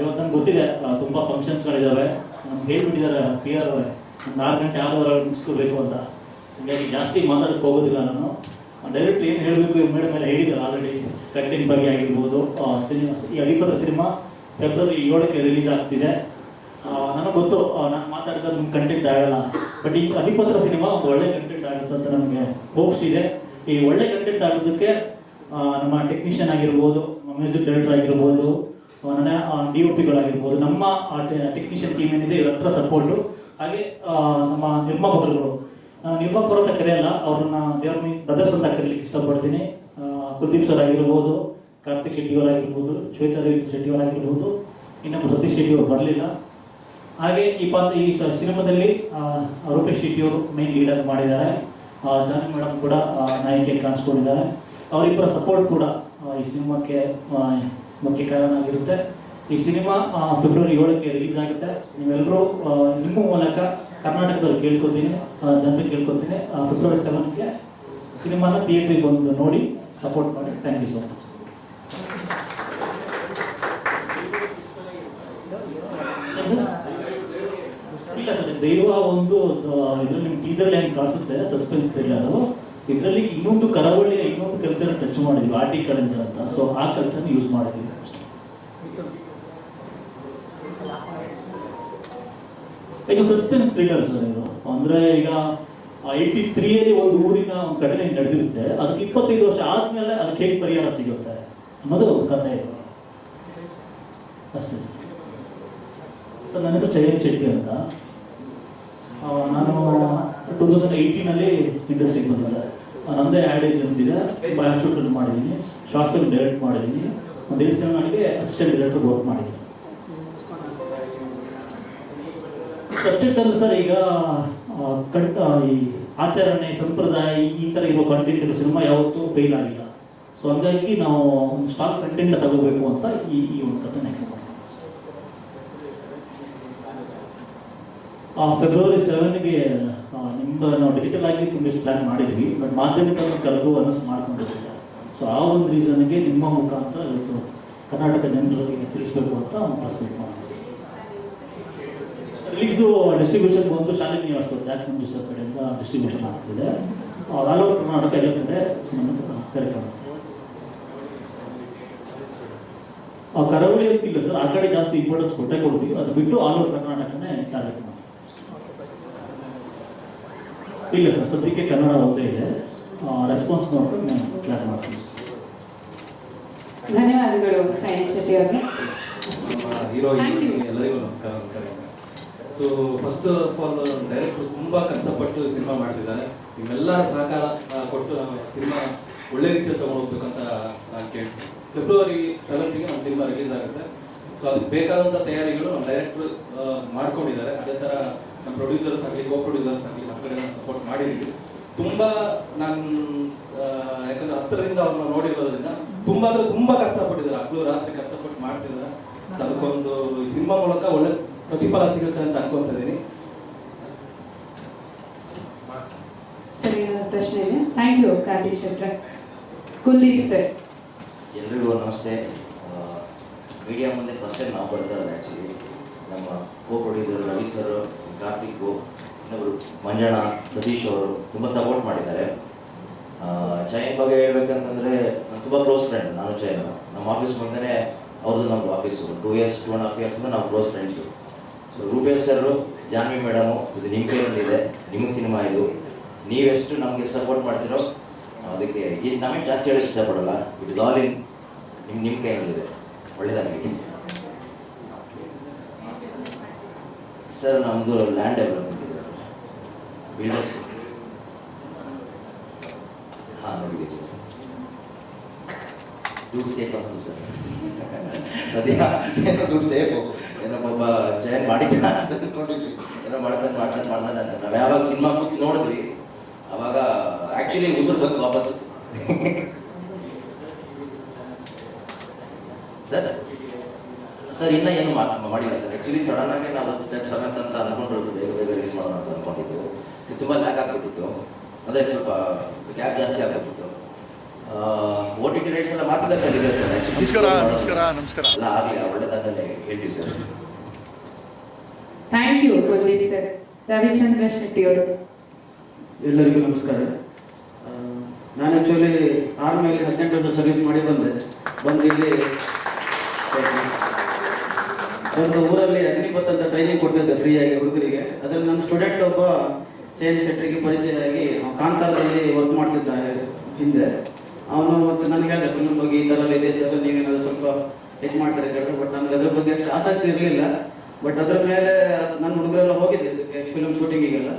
ಇವತ್ತು ನಂಗೆ ಗೊತ್ತಿದೆ ತುಂಬ ಫಂಕ್ಷನ್ಸ್ಗಳಿದ್ದಾವೆ ನಮ್ಗೆ ಹೇಳ್ಬಿಟ್ಟಿದ್ದಾರೆ ಪಿ ಆರ್ ಅವರೇ, ಒಂದು ಆರು ಗಂಟೆ ಆರೂವರೆ ಮುಗಿಸ್ಕೋಬೇಕು ಅಂತ. ನನಗೆ ಜಾಸ್ತಿ ಮಾತಾಡಕ್ಕೆ ಹೋಗೋದಿಲ್ಲ ನಾನು. ಡೈರೆಕ್ಟ್ ಏನು ಹೇಳಬೇಕು ಮೇಡಮ್ ಮೇಲೆ ಹೇಳಿದ್ದಾರೆ ಆಲ್ರೆಡಿ ಕಂಟೆಂಟ್ ಬಗ್ಗೆ ಆಗಿರ್ಬೋದು ಸಿನಿಮಾ ಈ ಅಧಿಪತ್ರ ಸಿನಿಮಾ ಫೆಬ್ರವರಿ ಏಳಕ್ಕೆ ರಿಲೀಸ್ ಆಗ್ತಿದೆ. ನನಗೆ ಗೊತ್ತು ನಾನು ಮಾತಾಡಿದ್ರೆ ನಿಮ್ಗೆ ಕಂಟೆಂಟ್ ಆಗಲ್ಲ. ಬಟ್ ಈ ಅಧಿಪತ್ರ ಸಿನಿಮಾ ಒಂದು ಒಳ್ಳೆ ಕಂಟೆಂಟ್ ಆಗುತ್ತೆ ಅಂತ ನಮಗೆ ಹೋಪ್ಸ್ ಇದೆ. ಈ ಒಳ್ಳೆ ಕಂಟೆಂಟ್ ಆಗೋದಕ್ಕೆ ನಮ್ಮ ಟೆಕ್ನಿಷಿಯನ್ ಆಗಿರ್ಬೋದು ಮ್ಯೂಸಿಕ್ ಡೈರೆಕ್ಟರ್ ಆಗಿರ್ಬೋದು ಡಿ ಒ ಪಿಗಳಾಗಿರ್ಬೋದು ನಮ್ಮ ಟೆಕ್ನಿಷಿಯನ್ ಟೀಮ್ ಏನಿದೆ ಇವರ ಹತ್ರ ಸಪೋರ್ಟು ಹಾಗೆ ನಮ್ಮ ನಿರ್ಮಾಪಕರುಗಳು. ನಾನು ನಿರ್ಮಾಪಕರು ಅಂತ ಕರೆಯಲ್ಲ ಅವ್ರನ್ನ ದೇವ್ರ ಬ್ರದರ್ಸ್ ಅಂತ ಕರೀಲಿಕ್ಕೆ ಇಷ್ಟಪಡ್ತೀನಿ. ಕುಲದೀಪ್ ಸರ್ ಆಗಿರ್ಬೋದು ಕಾರ್ತಿಕ್ ಶೆಟ್ಟಿಯವರಾಗಿರ್ಬೋದು ಅವರಾಗಿರ್ಬೋದು ಶ್ವೇತಾದೇವಿ ಶೆಟ್ಟಿ ಅವರಾಗಿರ್ಬೋದು. ಇನ್ನೊಬ್ಬ ಸತೀಶ್ ಶೆಟ್ಟಿ ಅವರು ಬರಲಿಲ್ಲ. ಹಾಗೆ ಈ ಪಾತ್ರ ಈ ಸಿನಿಮಾದಲ್ಲಿ ರೂಪೇಶ್ ಶೆಟ್ಟಿ ಅವರು ಮೇನ್ ಲೀಡರ್ ಮಾಡಿದ್ದಾರೆ. ಆ, ಜಾನಕಿ ಮೇಡಮ್ ಕೂಡ ನಾಯಕಿಯಾಗಿ ಕಾಣಿಸ್ಕೊಂಡಿದ್ದಾರೆ. ಅವರಿಬ್ಬರ ಸಪೋರ್ಟ್ ಕೂಡ ಈ ಸಿನಿಮಾಕ್ಕೆ ಮುಖ್ಯ ಕಾರಣ ಆಗಿರುತ್ತೆ ಈ ಸಿನಿಮಾ ಫೆಬ್ರವರಿ ಏಳಕ್ಕೆ ರಿಲೀಸ್ ಆಗುತ್ತೆ. ನೀವೆಲ್ಲರೂ ನಿಮ್ಮ ಮೂಲಕ ಕರ್ನಾಟಕದಲ್ಲಿ ಕೇಳ್ಕೊತೀನಿ ಜನರಿಗೆ ಕೇಳ್ಕೊತೀನಿ. ಫೆಬ್ರವರಿ ಸೆವೆನ್ಗೆ ಸಿನಿಮಾನ ಥಿಯೇಟ್ರಿಗೆ ಬಂದು ನೋಡಿ ಸಪೋರ್ಟ್ ಮಾಡಿ. ಥ್ಯಾಂಕ್ ಯು ಸೊ ಮಚ್ ಇಲ್ಲ ಸರ್, ದೈವ ಒಂದು ಇದರಲ್ಲಿ ನಿಮ್ಗೆ ಟೀಸರ್ ಹೆಂಗೆ ಕಾಣಿಸುತ್ತೆ ಸಸ್ಪೆನ್ಸ್ ಇಲ್ಲ ಅದು. ಇದರಲ್ಲಿ ಇನ್ನೊಂದು ಕರಾವಳಿಯ ಇನ್ನೊಂದು ಕಲ್ಚರ್ ಟಚ್ ಮಾಡಿದ್ವಿ ಆರ್ಟಿ ಕಲ್ಚರ್ ಅಂತ. ಸೊ ಆ ಕಲ್ಚರ್ ಯೂಸ್ ಮಾಡಿದ್ವಿ. ಇದು ಸಸ್ಪೆನ್ಸ್ ಥ್ರಿಲ್ಲರ್ ಸರ್ ಇದು. ಅಂದ್ರೆ ಈಗ ಏಯ್ಟಿ ತ್ರೀಯಲ್ಲಿ ಒಂದು ಊರಿನ ಒಂದು ಘಟನೆ ನಡೆದಿರುತ್ತೆ. ಅದಕ್ಕೆ ಇಪ್ಪತ್ತೈದು ವರ್ಷ ಆದ್ಮೇಲೆ ಅದಕ್ಕೆ ಹೇಗೆ ಪರಿಹಾರ ಸಿಗುತ್ತೆ? ಅನ್ನೋದು ಒಂದು ಕಥೆ ಇದು. ಅಷ್ಟೇ ಸರ್. ನನ್ನ ಹೆಸರು ಚಯನ್ ಶೆಟ್ಟಿ ಅಂತ. ನಾನು ಟೂ ತೌಸಂಡ್ ಏಯ್ಟೀನಲ್ಲಿ ಇಂಡಸ್ಟ್ರಿಗೆ ಬಂದಿದ್ದೆ ಆ, ನಮ್ಮದೇ ಆ್ಯಡ್ ಏಜೆನ್ಸಿ ಇದೆ. ಬ್ಯಾಚ್ ಮಾಡಿದ್ದೀನಿ. ಶಾರ್ಟ್ ಫಿಲ್ಮ್ ಡೈರೆಕ್ಟ್ ಮಾಡಿದ್ದೀನಿ. ಒಂದು ಎರಡು ನನಗೆ ಅಸಿಸ್ಟೆಂಟ್ ಡೈರೆಕ್ಟರ್ ವರ್ಕ್ ಮಾಡಿದ್ದೀನಿ ಸಬ್ಜೆಕ್ಟಲ್ಲಿ ಸರ್ ಈಗ ಕಟ್ ಈ ಆಚರಣೆ ಸಂಪ್ರದಾಯ ಈ ಥರ ಇರೋ ಕಂಟೆಂಟ್ ಇರೋ ಸಿನಿಮಾ ಯಾವತ್ತೂ ಫೇಲ್ ಆಗಿಲ್ಲ. ಸೊ ಹಂಗಾಗಿ ನಾವು ಒಂದು ಸ್ಟಾಕ್ ಕಂಟೆಂಟ್ ತಗೋಬೇಕು ಅಂತ ಈ ಈ ಒಂದು ಕಥೆ ಫೆಬ್ರವರಿ ಸೆವೆನ್ಗೆ ನಿಮ್ದು ನಾವು ಡಿಜಿಟಲ್ ಆಗಿ ತುಂಬಿಷ್ಟು ಪ್ಲಾನ್ ಮಾಡಿದ್ವಿ ಬಟ್ ಮಾಧ್ಯಮಿಕ ಕರೆದು ಅನೌನ್ಸ್ ಮಾಡ್ಕೊಂಡಿರಲಿಲ್ಲ ಸೊ ಆ ಒಂದು ರೀಸನ್ಗೆ ನಿಮ್ಮ ಮುಖಾಂತರ ಇವತ್ತು ಕರ್ನಾಟಕ ಜನರಿಗೆ ತಿಳಿಸ್ಬೇಕು ಅಂತ ಪ್ರಸ್ತಾಪ ಮಾಡಿದ್ವಿ ರಿಲೀಸು ಡಿಸ್ಟ್ರಿಬ್ಯೂಷನ್ ಬಂದು ಶಾಲೆ ನಿವಾಸ ಜಾಕ್ ಮಂಜು ಸರ್ ಕಡೆಯಿಂದ ಡಿಸ್ಟ್ರಿಬ್ಯೂಷನ್ ಆಗ್ತಿದೆ. ಆಲ್ ಓವರ್ ಕರ್ನಾಟಕ ಎಲ್ಲ ಕಡೆ ಆ ಕರಾವಳಿ ಅಂತಿಲ್ಲ ಸರ್ ಆ ಕಡೆ ಜಾಸ್ತಿ ಇಂಪಾರ್ಟೆನ್ಸ್ ಕೊಟ್ಟೆ ಕೊಡ್ತೀವಿ. ಅದು ಬಿಟ್ಟು ಆಲ್ ಓವರ್ ಕರ್ನಾಟಕನೇ ಟಾರ್ಗೆಟ್ ಮಾಡ್ತೀವಿ ಇಲ್ಲ ಸರ್ ಸದ್ಯಕ್ಕೆ ಕನ್ನಡ ಒಂದೇ ಇದೆ. ರೆಸ್ಪಾನ್ಸ್ ನೋಡ್ಕೊಂಡು ನಾನು ಪ್ಲಾನ್ ಮಾಡ್ತೀನಿ. ಧನ್ಯವಾದಗಳು ಚೈನ್ ಶೆಟ್ಟಿ ಅವರಿಗೆ. ಹೀರೋ ಎಲ್ಲರಿಗೂ ನಮಸ್ಕಾರ ಅಂತಾರೆ so first of all director ತುಂಬಾ ಕಷ್ಟಪಟ್ಟು ಸಿನಿಮಾ ಮಾಡ್ತಿದ್ದಾರೆ. ನಿಮ್ಮೆಲ್ಲರ ಸಹಕಾರ ಕೊಟ್ಟು ನಾವು ಸಿನಿಮಾ ಒಳ್ಳೆ ರೀತಿಯಲ್ಲಿ ತಗೊಂಡು ಹೋಗ್ಬೇಕಂತ ನಾನು ಕೇಳ್ತೀನಿ. ಫೆಬ್ರವರಿ ಸೆವೆಂಟಿಗೆ ನಮ್ಮ ಸಿನಿಮಾ ರಿಲೀಸ್ ಆಗುತ್ತೆ. ಸೊ ಅದಕ್ಕೆ ಬೇಕಾದಂಥ ತಯಾರಿಗಳು ನಮ್ಮ ಡೈರೆಕ್ಟರ್ ಮಾಡ್ಕೊಂಡಿದ್ದಾರೆ. ಅದೇ ಥರ ನಮ್ಮ ಪ್ರೊಡ್ಯೂಸರ್ಸ್ ಆಗಲಿ ಕೋ ಪ್ರೊಡ್ಯೂಸರ್ಸ್ ಆಗಲಿ ತುಂಬ ಮಾಡಿದ್ದೀವಿ ತುಂಬಾ ನಾನು ಯಾಕಂದ್ರೆ ಹತ್ತರಿಂದ ಅವ್ರನ್ನ ನೋಡಿರೋದ್ರಿಂದ ತುಂಬಾ ಅಂದ್ರೆ ತುಂಬಾ ಕಷ್ಟಪಟ್ಟಿದ್ದಾರೆ. ಹಗ್ಲು ರಾತ್ರಿ ಕಷ್ಟಪಟ್ಟು ಮಾಡ್ತಿದ್ದಾರೆ. ಅದಕ್ಕೊಂದು ಈ ಸಿನಿಮಾ ಮೂಲಕ ಒಳ್ಳೆ ಪ್ರತಿಫಲ ಸಿಗುತ್ತೆ ಅಂತ ಅನ್ಕೊಂತ ಇದೀನಿ ಸರಿಯಾದ ಪ್ರಶ್ನೆ ಇದೆ. ಥ್ಯಾಂಕ್ ಯು ಕಾರ್ತಿಕ್ ಶೆಟ್ರ ಕುಲ್ದೀಪ್ ಸರ್. ಎಲ್ರಿಗೂ ನಮಸ್ತೆ. ಮೀಡಿಯಾ ಮುಂದೆ ಫಸ್ಟ್ ಟೈಮ್ ನಾವು ಬರ್ತಾ ಇರೋದು ಆ್ಯಕ್ಚುಲಿ ನಮ್ಮ co producer Ravi sir Karthik ಇನ್ನೊಬ್ಬರು ಮಂಜಣ್ಣ, ಸತೀಶ್ ಅವರು ತುಂಬ ಸಪೋರ್ಟ್ ಮಾಡಿದ್ದಾರೆ. ಚೈನ್ ಬಗ್ಗೆ ಹೇಳ್ಬೇಕಂತಂದ್ರೆ ನಾನು ತುಂಬ ಕ್ಲೋಸ್ ಫ್ರೆಂಡ್ ನಾನು ಚೈನ್ ನಮ್ಮ ಆಫೀಸ್ ಮುಂದೆ ಅವ್ರದ್ದು ನಮ್ಮದು office two years two and half ಇಯರ್ಸಿಂದ ನಾವು close friends so Rupesh sir Janvi madam ಇದು ನಿಮ್ಮ ಕೈಯಲ್ಲಿದೆ ನಿಮ್ಮ ಸಿನಿಮಾ ಇದು. ನೀವೆಷ್ಟು ನಮಗೆ ಸಪೋರ್ಟ್ ಮಾಡ್ತೀರೋ, ಅದಕ್ಕೆ ಇದು ನಮಗೆ ಜಾಸ್ತಿ ಹೇಳೋಕ್ಕೆ ಇಷ್ಟಪಡಲ್ಲ. ಇಟ್ ಇಸ್ ಆಲ್ ಇನ್ ನಿಮ್ಮ ನಿಮ್ಮ ಕೈಯಲ್ಲಿದೆ. ಒಳ್ಳೆಯದಾಗಲಿ ಸರ್ ನಮ್ಮದು ಲ್ಯಾಂಡ್ ಡೆವಲಪ್ಮೆಂಟ್ ಬಿಲ್ಡರ್ಸ್ ಹಾಂ ನೋಡಿ ಸರ್ ದುಡ್ಡು ಸೇಫ್ ಅನಿಸ್ತು ಸರ್ ಸದ್ಯ ಏನೋ ದುಡ್ಡು ಸೇಫು ಏನೋ ಒಬ್ಬ ಜಾಯಿನ್ ಮಾಡಿದ್ದ ಅಂತ ತಿಳ್ಕೊಂಡಿದ್ವಿ ಏನೋ ಮಾಡ್ತಾನೆ ಮಾಡ್ತಾನೆ ಮಾಡ್ತಾನೆ ಅಂತ ನಾವು ಯಾವಾಗ ಸಿನಿಮಾ ಕೂತು ನೋಡಿದ್ವಿ ಅವಾಗ ಆ್ಯಕ್ಚುಲಿ ಉಸಿರು ಬಂತು ವಾಪಸ್ ಸರ್ ಸರ್ ಇನ್ನೂ ಏನು ಮಾಡಿಲ್ಲ ಸರ್ ಆ್ಯಕ್ಚುಲಿ ಸಡನ್ ಆಗಿ ನಾವು ಸೆವೆಂತ್ ಅಂತ ಅನ್ಕೊಂಡು ಬೇಗ ಬೇಗ ರಿಲೀಸ್ ಮಾಡೋಣ ಅಂತ ಅನ್ಕೊಂಡಿದ್ದು ತುಂಬ ಲ್ಯಾಕ್ ಆಗ್ಬಿಟ್ಟಿತ್ತು. ಅದೇ ಸ್ವಲ್ಪ ಗ್ಯಾಪ್ ಜಾಸ್ತಿ ಆಗ್ಬಿಟ್ಟಿತ್ತು. ಓ ಟಿ ಟಿ ರೈಟ್ಸ್ ಎಲ್ಲ ಮಾತುಕತೆ ಸರ್. ನಮಸ್ಕಾರ ನಮಸ್ಕಾರ ನಮಸ್ಕಾರ. ಎಲ್ಲ ಆಗಲಿ ಒಳ್ಳೆದಾದಲ್ಲೇ ಹೇಳ್ತೀವಿ thank you Kuldeep sir Ravichandra Shetty ಅವರು. ಎಲ್ಲರಿಗೂ ನಮಸ್ಕಾರ. ನಾನು ಆ್ಯಕ್ಚುಲಿ ಆರ್ಮಿಯಲ್ಲಿ ಹದಿನೆಂಟು ವರ್ಷ ಸರ್ವಿಸ್ ಮಾಡಿ ಬಂದೆ. ಬಂದು ಇಲ್ಲಿ ಒಂದು ಊರಲ್ಲಿ ಅಗ್ನಿಪಥ ಅಂತ ಟ್ರೈನಿಂಗ್ ಕೊಡ್ತಿದ್ದೆ ಫ್ರೀಯಾಗಿ ಹುಡುಗರಿಗೆ. ಅದರಲ್ಲಿ ನನ್ನ ಸ್ಟೂಡೆಂಟ್ ಒಬ್ಬ ಚೈನ್ ಶೆಟ್ಟರಿಗೆ ಪರಿಚಯ ಆಗಿ ಕಾಂತಾರದಲ್ಲಿ ವರ್ಕ್ ಮಾಡ್ತಿದ್ದ ಹಿಂದೆ. ಅವನು ಮತ್ತು ನನಗೆ ಹೇಳಿದೆ ಫಿಲ್ಮ್ ಬಗ್ಗೆ ಈ ಥರ ಇದೆ ನೀವೇನಾದ್ರು ಸ್ವಲ್ಪ ಹೆಚ್ಚು ಮಾಡ್ತಾರೆ ಕೇಳಿದ್ರು ಬಟ್ ನನಗೆ ಅದ್ರ ಬಗ್ಗೆ ಅಷ್ಟು ಆಸಕ್ತಿ ಇರಲಿಲ್ಲ. ಬಟ್ ಅದ್ರ ಮೇಲೆ ನನ್ನ ಹುಡುಗರೆಲ್ಲ ಹೋಗಿದ್ದೆ ಇದಕ್ಕೆ ಫಿಲ್ಮ್ ಶೂಟಿಂಗಿಗೆಲ್ಲ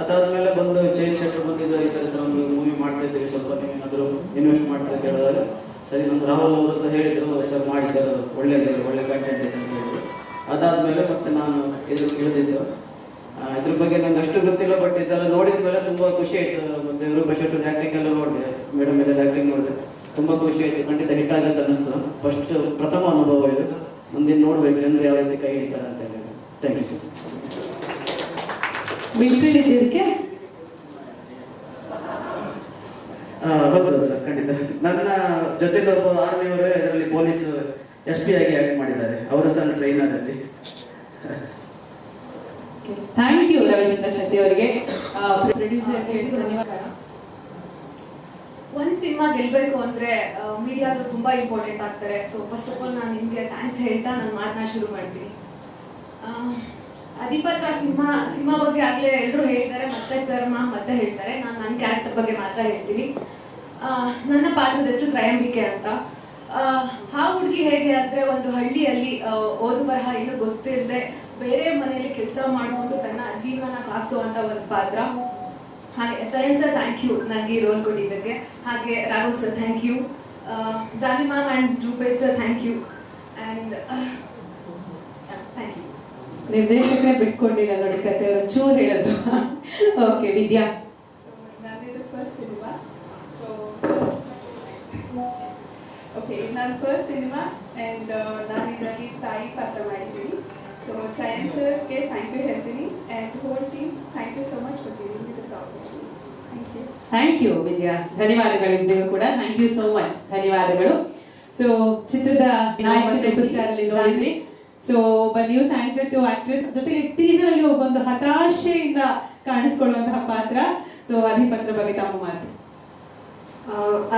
ಅದಾದ್ಮೇಲೆ ಬಂದು ಚೈನ್ ಶೆಟ್ಟರ್ ಬಂದಿದ್ದು, ಈ ಥರ ಒಂದು ಮೂವಿ ಮಾಡ್ತಿದ್ದೀವಿ ಸ್ವಲ್ಪ ನೀವೇನಾದರೂ ಇನ್ವೆಸ್ಟ್ ಮಾಡ್ತಾರೆ ಕೇಳಿದಾಗ ಸರಿ ನಮ್ಮ ರಾಹುಲ್ ಅವರು ಸಹ ಹೇಳಿದರು, ಸರ್, ಮಾಡಿ, ಸರ್ ಒಳ್ಳೆಯದಿದೆ ಒಳ್ಳೆ ಕಂಟೆಂಟ್ ಇದೆ, ಅಂತ ಹೇಳಿದ್ರು. ಅದಾದ್ಮೇಲೆ ಮತ್ತೆ ನಾನು ಇದು ಇಳಿದಿದ್ದು ಇದ್ರ ಬಗ್ಗೆ ನಂಗೆ ಅಷ್ಟು ಗೊತ್ತಿಲ್ಲ ಬಟ್ ಇದೆಲ್ಲ ನೋಡಿದ ಮೇಲೆ ತುಂಬಾ ಖುಷಿ ಆಯ್ತು. ಮತ್ತೆ ಇವರು ಬಸವೇಶ್ವರ ಆಕ್ಟಿಂಗ್ ಎಲ್ಲ ನೋಡಿದೆ ಮೇಡಮ್ ಎಲ್ಲ ಆಕ್ಟಿಂಗ್ ನೋಡಿದೆ. ತುಂಬಾ ಖುಷಿ ಆಯ್ತು. ಖಂಡಿತ ಹಿಟ್ ಆಗಂತ ಅನಿಸ್ತು ಫಸ್ಟ್ ಪ್ರಥಮ ಅನುಭವ ಇದು. ಮುಂದಿನ ನೋಡ್ಬೇಕು ಜನರು ಯಾವ ರೀತಿ ಕೈ ಹಿಡಿತಾರೆ ಅಂತ ಹೇಳಿ. ಥ್ಯಾಂಕ್ ಯು ಸರ್ ಬಿಟ್ಬಿಟ್ಟಿದ್ದಕ್ಕೆ ಹೌದು ಸರ್ ಖಂಡಿತ. ನನ್ನ ಜೊತೆಗೆ ಒಬ್ಬ ಅವರೇ ಇದರಲ್ಲಿ ಪೊಲೀಸ್ ಎಸ್ ಪಿ ಆಗಿ ಆಕ್ಟ್ ಮಾಡಿದ್ದಾರೆ. ಅವರು ಸರ್ ನನ್ನ ಟ್ರೈನರ್ ಅಲ್ಲಿ ಥ್ಯಾಂಕ್ ಯು ರವಿಚಂದ್ರ ಶೆಟ್ಟಿ ಅವರಿಗೆ. ಒಂದ್ ಸಿನಿಮಾ ಗೆಲ್ಬೇಕು ಅಂದ್ರೆ ಮೀಡಿಯಾದ್ರು ತುಂಬಾ ಇಂಪಾರ್ಟೆಂಟ್ ಆಗ್ತಾರೆ. ಸೊ ಫಸ್ಟ್ ಆಫ್ ಆಲ್ ನಾನು ನಿಮ್ಗೆ ಥ್ಯಾಂಕ್ಸ್ ಹೇಳ್ತಾ ನನ್ನ ಮಾತನ್ನ ಶುರು ಮಾಡ್ತೀನಿ. ಅಧಿಪತ್ರ ಸಿನಿಮಾ ಸಿನಿಮಾ ಬಗ್ಗೆ ಆಗ್ಲೇ ಎಲ್ಲರೂ ಹೇಳ್ತಾರೆ ಮತ್ತೆ ಸರ್ ಮಾ ಮತ್ತೆ ಹೇಳ್ತಾರೆ. ನಾನು ನನ್ನ ಕ್ಯಾರೆಕ್ಟರ್ ಬಗ್ಗೆ ಮಾತ್ರ ಹೇಳ್ತೀನಿ. ನನ್ನ ಪಾತ್ರದ ಹೆಸರು ತ್ರಯಂಬಿಕೆ ಅಂತ. ಆ, ಹುಡುಗಿ ಹೇಗೆ ಅಂದ್ರೆ ಒಂದು ಹಳ್ಳಿಯಲ್ಲಿ ಓದು ಬರಹ ಏನು ಗೊತ್ತಿಲ್ಲದೆ ಬೇರೆ ಮನೆಯಲ್ಲಿ ಕೆಲಸ ಮಾಡಿಕೊಂಡು ತನ್ನ ಜೀವನ ಸಾಗಿಸುವಂತ ಒಂದು ಪಾತ್ರ. ಹಾಗೆ ಚಯನ್ ಸರ್ ಥ್ಯಾಂಕ್ ಯು ನನಗೆ ಈ ರೋಲ್ ಕೊಟ್ಟಿದ್ದಕ್ಕೆ. ಹಾಗೆ Rahul sir thank you ಜಾನಿಮಾನ್ and and Rupesh sir thank you and thank you ನಿರ್ದೇಶಕರೇ ಬಿಟ್ಕೊಂಡಿಲ್ಲ ನೋಡಿ ಕತೆ ಅವರು ಚೂರು ಹೇಳಿದ್ರು. ಓಕೆ ವಿದ್ಯಾ. ನಂದಿದು ಫಸ್ಟ್ ಸಿನಿಮಾ. ಸೊ ಓಕೆ ನನ್ನ ಫಸ್ಟ್ ಸಿನಿಮಾ ಆ್ಯಂಡ್ ನಾನು ಇದರಲ್ಲಿ ತಾಯಿ ಪಾತ್ರ ಮಾಡಿದ್ದೀನಿ ಸೊ ಚಯನ್ ಸರ್ಗೆ ಥ್ಯಾಂಕ್ ಯು ಹೇಳ್ತೀನಿ and whole team thank you so much for giving me this opportunity thank you Vidya ಧನ್ಯವಾದಗಳು ಇಬ್ಬರಿಗೂ ಕೂಡ ಥ್ಯಾಂಕ್ ಯು ಸೋ ಮಚ್ ಧನ್ಯವಾದಗಳು ಸೊ ಚಿತ್ರದ ನಾಯಕ ಸೂಪರ್ ಸ್ಟಾರ್ ಅಲ್ಲಿ ನೋಡಿದ್ರಿ ಸೊ ಒಬ್ಬ ನ್ಯೂಸ್ ಆಂಕರ್ ಟು ಆಕ್ಟ್ರೆಸ್ ಜೊತೆಗೆ ಟೀಸರ್ ಅಲ್ಲಿ ಒಬ್ಬೊಂದು ಹತಾಶೆಯಿಂದ ಕಾಣಿಸ್ಕೊಳ್ಳುವಂತಹ ಪಾತ್ರ. ಸೊ ಅಧಿಪತ್ರ ಬಗ್ಗೆ ತಮ್ಮ ಮಾತು.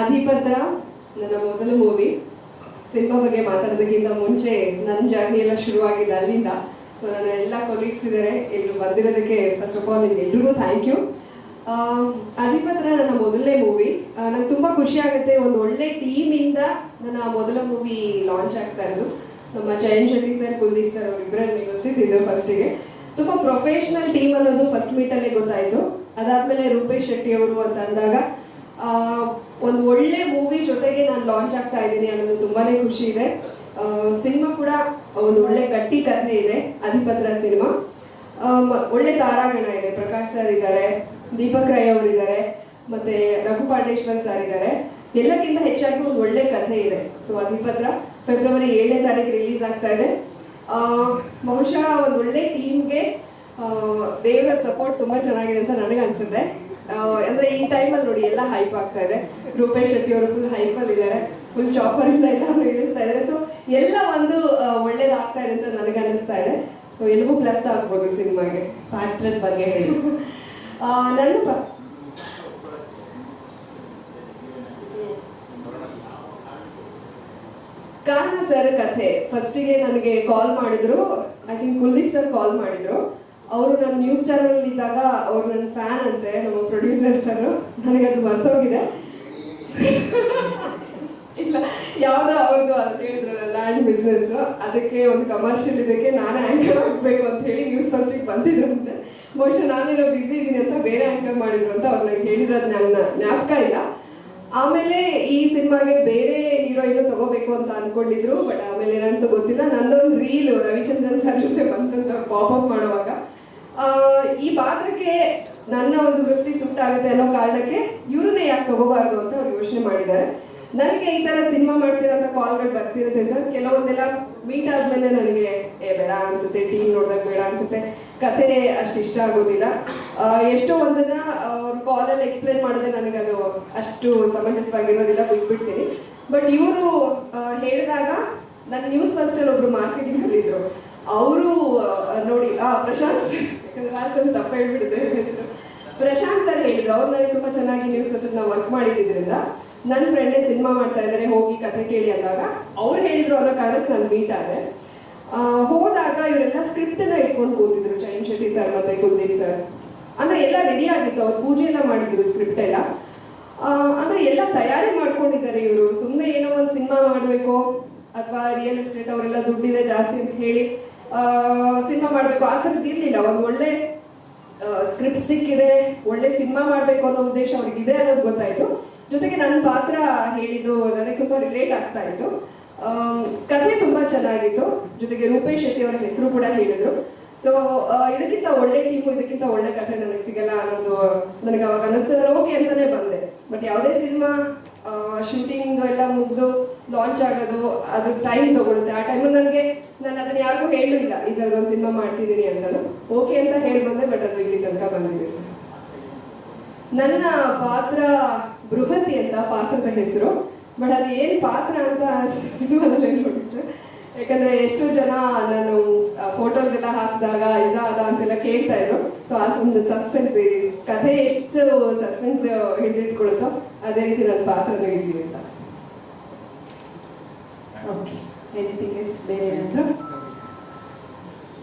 ಅಧಿಪತ್ರ ನನ್ನ ಮೊದಲ ಮೂವಿ ಸಿನಿಮಾ ಬಗ್ಗೆ ಮಾತಾಡೋದಕ್ಕಿಂತ ಮುಂಚೆ ನನ್ನ ಜರ್ನಿ ಎಲ್ಲ ಶುರುವಾಗಿದೆ ಅಲ್ಲಿಂದ. ಸೊ ನನ್ನ ಎಲ್ಲ ಕೊಲೀಗ್ಸ್ ಇದ್ದಾರೆ ಎಲ್ಲರೂ ಬಂದಿರೋದಕ್ಕೆ ಫಸ್ಟ್ ಆಫ್ ಆಲ್ ನಿಮ್ಗೆ ಎಲ್ರಿಗೂ ಥ್ಯಾಂಕ್ ಯು ಅಧಿಪತ್ರ ನನ್ನ ಮೊದಲನೇ ಮೂವಿ ನಂಗೆ ತುಂಬ ಖುಷಿ ಆಗುತ್ತೆ, ಒಂದು ಒಳ್ಳೆ ಟೀಮಿಂದ ನನ್ನ ಮೊದಲ ಮೂವಿ ಲಾಂಚ್ ಆಗ್ತಾ ಇರೋದು. ನಮ್ಮ ಜಯಂತ್ ಶೆಟ್ಟಿ ಸರ್ ಕುಲ್ದೀಪ್ ಸರ್ ಅವರಿಬ್ಬರಲ್ಲಿ ಗೊತ್ತಿದ್ದಿದ್ದು ಫಸ್ಟಿಗೆ ತುಂಬ ಪ್ರೊಫೆಷನಲ್ ಟೀಮ್ ಅನ್ನೋದು ಫಸ್ಟ್ ಮೀಟಲ್ಲೇ ಗೊತ್ತಾಯಿತು. ಅದಾದಮೇಲೆ ರೂಪೇಶ್ ಶೆಟ್ಟಿ ಅವರು ಅಂತ ಅಂದಾಗ ಒಂದು ಒಳ್ಳೆ ಮೂವಿ ಜೊತೆಗೆ ನಾನು ಲಾಂಚ್ ಆಗ್ತಾ ಇದ್ದೀನಿ ಅನ್ನೋದು ತುಂಬಾನೇ ಖುಷಿ ಇದೆ. ಸಿನಿಮಾ ಕೂಡ ಒಂದು ಒಳ್ಳೆ ಗಟ್ಟಿ ಕಥೆ ಇದೆ, ಅಧಿಪತ್ರ ಸಿನಿಮಾ ಒಳ್ಳೆ ತಾರಾಗಣ ಇದೆ. ಪ್ರಕಾಶ್ ಸರ್ ಇದ್ದಾರೆ, ದೀಪಕ್ ರೈ ಅವರಿದ್ದಾರೆ, ಮತ್ತೆ ರಘು ಪಾಂಡೇಶ್ವರ್ ಸರ್ ಇದ್ದಾರೆ. ಎಲ್ಲಕ್ಕಿಂತ ಹೆಚ್ಚಾಗಿ ಒಂದು ಒಳ್ಳೆ ಕಥೆ ಇದೆ. ಸೊ ಅಧಿಪತ್ರ ಫೆಬ್ರವರಿ ಏಳನೇ ತಾರೀಕು ರಿಲೀಸ್ ಆಗ್ತಾ ಇದೆ. ಬಹುಶಃ ಒಂದು ಒಳ್ಳೆ ಟೀಮ್ಗೆ ದೇವರ ಸಪೋರ್ಟ್ ತುಂಬಾ ಚೆನ್ನಾಗಿದೆ ಅಂತ ನನಗೆ ಅನ್ಸುತ್ತೆ ಅಂದ್ರೆ ಈ ಟೈಮಲ್ಲಿ ನೋಡಿ ಎಲ್ಲ ಹೈಪ್ ಆಗ್ತಾ ಇದೆ. ರೂಪೇಶ್ ಶೆಟ್ಟಿ ಅವರು ಫುಲ್ ಅಲ್ಲಿ ಇದ್ದಾರೆ. ಫುಲ್ ಚಾಪರ್ ಇಂದ ಎಲ್ಲರೂ ಇಳಿಸ್ತಾ ಇದ್ದಾರೆ. ಸೊ ಎಲ್ಲ ಒಂದು ಒಳ್ಳೇದಾಗ್ತಾ ಇದೆ ಅಂತ ನನಗೆ ಅನಿಸ್ತಾ ಇದೆ. ಸೊ ಎಲ್ಗೂ ಪ್ಲಸ್ ಆಗ್ಬೋದು ಸಿನಿಮಾಗೆ. ಪಾತ್ರದ ಬಗ್ಗೆ ಹೇಳಿ. ನನ್ನ ಕಾರಣ ಸರ್ ಕಥೆ. ಫಸ್ಟಿಗೆ ನನಗೆ ಕಾಲ್ ಮಾಡಿದ್ರು. I think Kuldeep sir call ಮಾಡಿದ್ರು. ಅವರು ನನ್ನ ನ್ಯೂಸ್ ಚಾನಲ್ ಇದ್ದಾಗ ಅವ್ರು ನನ್ನ ಫ್ಯಾನ್ ಅಂತೆ, ನಮ್ಮ ಪ್ರೊಡ್ಯೂಸರ್ ಸರ್ ನನಗೆ ಅದು ಮರ್ತೋಗಿದೆ. ಇಲ್ಲ, ಯಾವ್ದೋ ಅವ್ರದ್ದು ಹೇಳಿದ್ರಲ್ಲ ಲ್ಯಾಂಡ್ ಬಿಸ್ನೆಸ್ ಅದಕ್ಕೆ ಒಂದು ಕಮರ್ಷಿಯಲ್ ಇದಕ್ಕೆ ನಾನೇ ಆಂಕರ್ ಆಗಬೇಕು ಅಂತ ಹೇಳಿ ನ್ಯೂಸ್ ಫಸ್ಟಿಗೆ ಬಂದಿದ್ರು ಅಂತೆ ಬಹುಶಃ ನಾನೇನೋ ಬಿಸಿ ಇದ್ದೀನಿ ಅಂತ ಬೇರೆ ಆಂಕರ್ ಮಾಡಿದ್ರು ಅಂತ ಅವ್ರು ನಂಗೆ ಹೇಳಿರೋದು ನನ್ನ ಜ್ಞಾಪಕ ಇಲ್ಲ. ಆಮೇಲೆ ಈ ಸಿನಿಮಾಗೆ ಬೇರೆ ಹೀರೋಯಿನ್ ತಗೋಬೇಕು ಅಂತ ಅನ್ಕೊಂಡಿದ್ರು ಬಟ್ ಆಮೇಲೆ ಏನಂತ ಗೊತ್ತಿಲ್ಲ. ನಂದೊಂದು ರೀಲ್ ರವಿಚಂದ್ರನ್ ಸರ್ ಜೊತೆ ಬಂತಂತ ಪಾಪ್ ಅಪ್ ಮಾಡುವಾಗ. ಈ ಪಾತ್ರಕ್ಕೆ ನನ್ನ ಒಂದು ವೃತ್ತಿ ಸೂಟ್ ಆಗುತ್ತೆ ಅನ್ನೋ ಕಾರಣಕ್ಕೆ ಇವ್ರನ್ನೇ ಯಾಕೆ ತಗೋಬಾರ್ದು ಅಂತ ಅವ್ರು ಯೋಚನೆ ಮಾಡಿದ್ದಾರೆ. ನನಗೆ ಈ ತರ ಸಿನಿಮಾ ಮಾಡ್ತಿರೋಂಥ ಕಾಲ್ಗಳು ಬರ್ತಿರುತ್ತೆ ಸರ್. ಕೆಲವೊಂದೆಲ್ಲ ಮೀಟ್ ಆದ್ಮೇಲೆ ನನಗೆ, ಏ, ಬೇಡ ಅನ್ಸುತ್ತೆ ಟೀಮ್ ನೋಡಿದಾಗ ಬೇಡ ಅನ್ಸುತ್ತೆ. ಕಥೆ ಅಷ್ಟು ಇಷ್ಟ ಆಗೋದಿಲ್ಲ. ಎಷ್ಟೋ ಒಂದನ್ನ ಕಾಲಲ್ಲಿ ಎಕ್ಸ್ಪ್ಲೇನ್ ಮಾಡಿದ್ರೆ ನನಗೆ ಅದು ಅಷ್ಟು ಸಮಂಜಸವಾಗಿರೋದಿಲ್ಲ, ಬಿಟ್ಬಿಡ್ತೀನಿ. ಬಟ್ ಇವರು ಹೇಳಿದಾಗ ನನ್ನ ನ್ಯೂಸ್ ಫಸ್ಟ್ ಅಲ್ಲಿ ಒಬ್ರು ಮಾರ್ಕೆಟಿಂಗ್ ಅಲ್ಲಿ ಇದ್ರು ಅವರು ನೋಡಿ, ಆ, ಪ್ರಶಾಂತ್ ಹೇಳ್ಬಿಡಿದೆ ಹೇಳ್ಬಿಡುತ್ತೆ ಪ್ರಶಾಂತ್ ಸರ್ ಹೇಳಿದ್ರು, ಅವ್ರು ನನಗೆ ತುಂಬಾ ಚೆನ್ನಾಗಿ ನ್ಯೂಸ್ ಪೇಪರ್ ನಾವು ವರ್ಕ್ ಮಾಡಿದ್ದಿದ್ರಿಂದ. ನನ್ನ ಫ್ರೆಂಡೇ ಸಿನಿಮಾ ಮಾಡ್ತಾ ಇದ್ದಾರೆ ಹೋಗಿ ಕಥೆ ಕೇಳಿ ಅಂದಾಗ, ಅವ್ರು ಹೇಳಿದ್ರು ಅನ್ನೋ ಕಾರಣಕ್ಕೆ ನಾನು ಮೀಟ್ ಆದೆ. ಹೋದಾಗ ಇವರೆಲ್ಲ ಸ್ಕ್ರಿಪ್ಟ್ ಎಲ್ಲ ಇಟ್ಕೊಂಡು ಕೂತಿದ್ರು, ಚೈನ್ ಶೆಟ್ಟಿ ಸರ್ ಮತ್ತೆ ಕುಲ್ದೀಪ್ ಸರ್. ಅಂದ್ರೆ ಎಲ್ಲ ರೆಡಿ ಆಗಿತ್ತು ಅವ್ರು ಪೂಜೆ ಎಲ್ಲ ಮಾಡಿದ್ರು ಸ್ಕ್ರಿಪ್ಟ್ ಎಲ್ಲ. ಅಂದ್ರೆ ಎಲ್ಲ ತಯಾರಿ ಮಾಡ್ಕೊಂಡಿದ್ದಾರೆ ಇವರು. ಸುಮ್ಮನೆ ಏನೋ ಒಂದು ಸಿನಿಮಾ ಮಾಡಬೇಕು, ಅಥವಾ ರಿಯಲ್ ಎಸ್ಟೇಟ್ ಅವರೆಲ್ಲ ದುಡ್ಡಿದೆ ಜಾಸ್ತಿ ಅಂತ ಹೇಳಿ ಸಿನಿಮಾ ಮಾಡಬೇಕು. ಆ ಥರದ್ದು ಇರಲಿಲ್ಲ. ಒಂದು ಒಳ್ಳೆ ಸ್ಕ್ರಿಪ್ಟ್ ಸಿಕ್ಕಿದೆ, ಒಳ್ಳೆ ಸಿನಿಮಾ ಮಾಡಬೇಕು ಅನ್ನೋ ಉದ್ದೇಶ ಅವ್ರಿಗಿದೆ ಅನ್ನೋದು ಗೊತ್ತಾಯಿತು. ಜೊತೆಗೆ ನನ್ನ ಪಾತ್ರ ಹೇಳಿದ್ದು ನನಗೆ ತುಂಬ ರಿಲೇಟ್ ಆಗ್ತಾ ಇತ್ತು. ಕಥೆ ತುಂಬಾ ಚೆನ್ನಾಗಿತ್ತು. ಜೊತೆಗೆ ರೂಪೇಶ್ ಶೆಟ್ಟಿ ಅವರ ಹೆಸರು ಕೂಡ ಹೇಳಿದ್ರು. ಸೊ ಇದಕ್ಕಿಂತ ಒಳ್ಳೆ ಟೀಮು ಇದಕ್ಕಿಂತ ಒಳ್ಳೆ ಕಥೆ ನನಗೆ ಸಿಗಲ್ಲ ಅನ್ನೋದು, ನನಗೆ ಅವಾಗ ಅನಿಸ್ತದೆ. ಓಕೆ ಅಂತಾನೆ ಬಂದೆ. ಬಟ್ ಯಾವುದೇ ಸಿನಿಮಾ ಶೂಟಿಂಗ್ ಎಲ್ಲ ಮುಗಿದು ಲಾಂಚ್ ಆಗೋದು ಅದಕ್ಕೆ ಟೈಮ್ ತಗೊಳುತ್ತೆ. ಆ ಟೈಮಲ್ಲಿ ನನಗೆ, ನಾನು ಅದನ್ನ ಯಾರಿಗೂ ಹೇಳಲಿಲ್ಲ ಇದ್ರದ್ದು ಒಂದು ಸಿನಿಮಾ ಮಾಡ್ತಿದ್ದೀನಿ ಅಂತಲೂ ಓಕೆ ಅಂತ ಹೇಳಿ ಬಂದೆ ಬಟ್ ಅದು ಇಲ್ಲಿ ತನಕ ಬಂದಿದೆ ಸರ್. ನನ್ನ ಪಾತ್ರ ಬೃಹತಿ ಅಂತ, ಪಾತ್ರದ ಹೆಸರು. ಬಟ್ ಅದು ಏನು ಪಾತ್ರ ಅಂತ ಸಿನಿಮಾದಲ್ಲಿ ನೋಡಿ ಸರ್. ಯಾಕಂದ್ರೆ ಎಷ್ಟು ಜನ ನಾನು ಫೋಟೋಸ್ ಎಲ್ಲ ಹಾಕಿದಾಗ, ಇದಾದ ಅದ ಅಂತೆಲ್ಲ ಕೇಳ್ತಾ ಇದ್ರು. ಸೊ ಆ ಒಂದು ಸಸ್ಪೆನ್ಸ್ ಕಥೆ ಎಷ್ಟು ಸಸ್ಪೆನ್ಸ್ ಹಿಡಿದಿಟ್ಕೊಳುತ್ತೋ ಅದೇ ರೀತಿ ನನ್ನ ಪಾತ್ರನೂ ಇಲ್ಲಿ ಅಂತ. ಓಕೆ ಎನಿಥಿಂಗ್ ಎಲ್ಸ್ ಬೇರೆ ಏನಾದ್ರು?